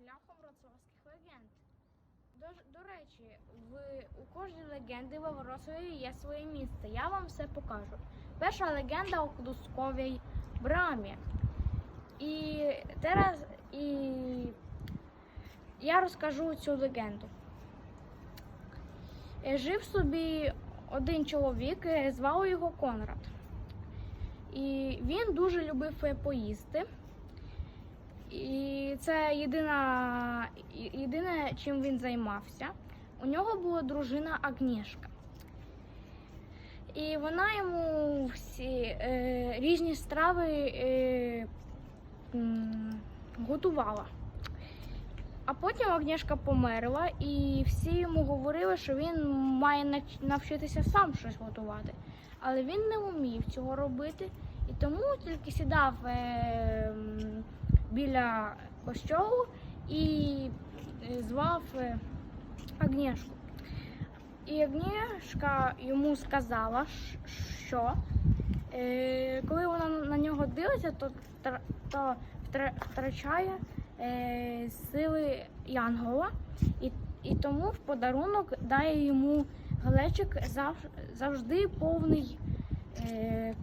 шляхом вроцлавських легенд. До, до речі, в, у кожній легенди в Вроцлаві є своє місце. Я вам все покажу. Перша легенда у Клусковій брамі. І зараз і я розкажу цю легенду. Е, Жив собі один чоловік, е, звали його Конрад. І він дуже любив е, поїсти. Це єдина, єдине, чим він займався. У нього була дружина Агнєшка. І вона йому всі е, різні страви е, готувала. А потім Агнєшка померла, і всі йому говорили, що він має навчитися сам щось готувати. Але він не вмів цього робити, і тому тільки сідав е, біля костьолу і е, звав е, Агнєшку. І Агнєшка йому сказала, що е, коли вона на нього дивиться, то, то втрачає сили Янгола, і, і тому в подарунок дає йому глечик завжди повний е,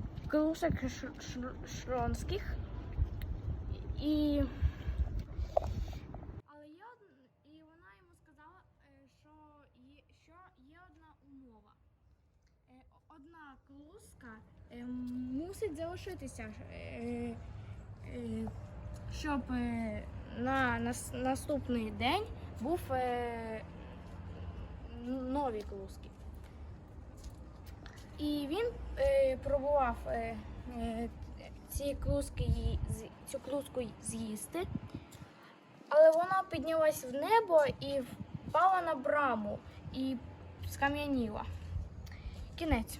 шронських. І, але є од- і вона йому сказала, е, що є, що є одна умова. Е, Одна клуска е, мусить залишитися, е, е, щоб на нас- наступний день був нові клуски. І він пробував ці клуски, цю клуску з'їсти, але вона піднялась в небо і впала на браму і скам'яніла. Кінець.